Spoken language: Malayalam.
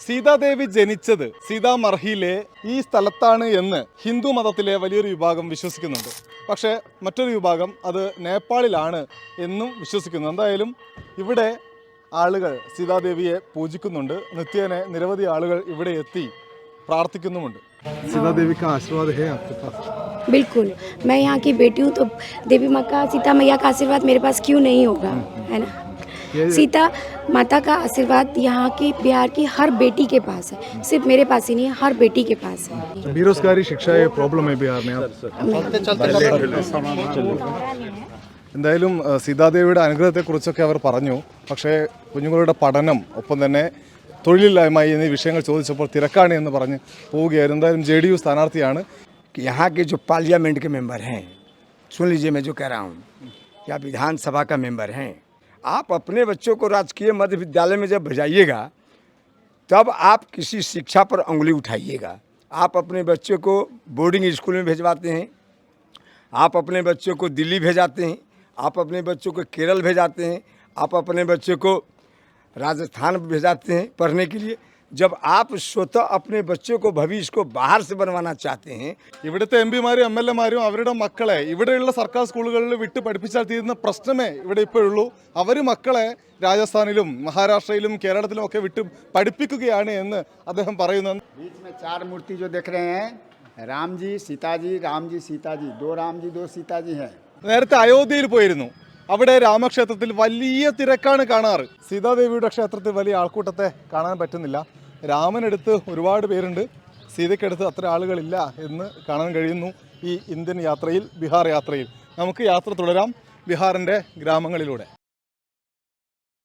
സീതാദേവി ജനിച്ചത് സീതാമർഹിയിലെ ഈ സ്ഥലത്താണ് എന്ന് ഹിന്ദു മതത്തിലെ വലിയൊരു വിഭാഗം വിശ്വസിക്കുന്നുണ്ട് പക്ഷേ മറ്റൊരു വിഭാഗം അത് നേപ്പാളിലാണ് എന്നും വിശ്വസിക്കുന്നു എന്തായാലും ഇവിടെ ആളുകൾ സീതാദേവിയെ പൂജിക്കുന്നുണ്ട് നിത്യേന നിരവധി ആളുകൾ ഇവിടെ എത്തി പ്രാർത്ഥിക്കുന്നുമുണ്ട് സീതാദേവിക്ക് ആശീർവാദ ഹേ बिल्कुल मैं यहाँ की बेटी हूँ तो देवी माँ का सीता मैया का आशीर्वाद मेरे पास क्यों नहीं होगा है ना सीता माता का आशीर्वाद यहाँ की बिहार की हर बेटी के पास है सिर्फ मेरे पास ही नहीं है हर बेटी के पास है बेरोजगारी शिक्षा ये प्रॉब्लम है बिहार में എന്തായാലും അഹ്, സീതാദേവിയുടെ അനുഗ്രഹത്തെക്കുറിച്ചൊക്കെ അവർ പറഞ്ഞു പക്ഷേ കുഞ്ഞുങ്ങളുടെ പഠനം ഒപ്പം തന്നെ തൊഴിലില്ലായ്മ എന്നീ വിഷയങ്ങൾ ചോദിച്ചപ്പോൾ തിരക്കാണ് എന്ന് പറഞ്ഞ് പോവുകയായിരുന്നു എന്തായാലും ജെ ഡി യു സ്ഥാനാർത്ഥിയാണ് कि यहाँ के जो पार्लियामेंट के मेंबर हैं सुन लीजिए मैं जो कह रहा हूँ या विधानसभा का मेंबर हैं आप अपने बच्चों को राजकीय मध्य विद्यालय में जब भेजाइएगा, तब आप किसी शिक्षा पर उंगली उठाइएगा। आप अपने बच्चों को बोर्डिंग स्कूल में भेजवाते हैं, आप अपने बच्चों को दिल्ली भेजाते हैं, आप अपने बच्चों को केरल भेजाते हैं, आप अपने बच्चों को राजस्थान भेजाते हैं पढ़ने के लिए। ജബ് ആപ്പ് സ്വത അപ്നെ ബച്ചെ കോ ഭവിഷ് കോ ബാഹർ സെ ബനവാനാ ചാത്തെ ഹൈ ഇവിടുത്തെ എം പിമാരും എം എൽ എമാരും അവരുടെ മക്കളെ ഇവിടെയുള്ള സർക്കാർ സ്കൂളുകളിൽ വിട്ട് പഠിപ്പിച്ചാൽ തീരുന്ന പ്രശ്നമേ ഇവിടെ ഇപ്പോഴുള്ളൂ. അവർ മക്കളെ രാജസ്ഥാനിലും മഹാരാഷ്ട്രയിലും കേരളത്തിലും ഒക്കെ വിട്ട് പഠിപ്പിക്കുകയാണ് എന്ന് അദ്ദേഹം പറയുന്നു. ചാർ മൂർത്തി ജോ ദേഖ് രേ ഹൈ രാംജി സീതാജി രാംജി സീതാജി ദോ രാംജി ദോ സീതാജി ഹൈ നേരത്തെ അയോധ്യയിൽ പോയിരുന്നു. അവിടെ രാമക്ഷേത്രത്തിൽ വലിയ തിരക്കാണ് കാണാറ്. സീതാദേവിയുടെ ക്ഷേത്രത്തിൽ വലിയ ആൾക്കൂട്ടത്തെ കാണാൻ പറ്റുന്നില്ല. രാമനടുത്ത് ഒരുപാട് പേരുണ്ട്. സീതയ്ക്കടുത്ത് അത്ര ആളുകളില്ല എന്ന് കാണാൻ കഴിയുന്നു ഈ ഇന്ത്യൻ യാത്രയിൽ ബീഹാർ യാത്രയിൽ. നമുക്ക് യാത്ര തുടരാം ബീഹാറിന്റെ ഗ്രാമങ്ങളിലൂടെ.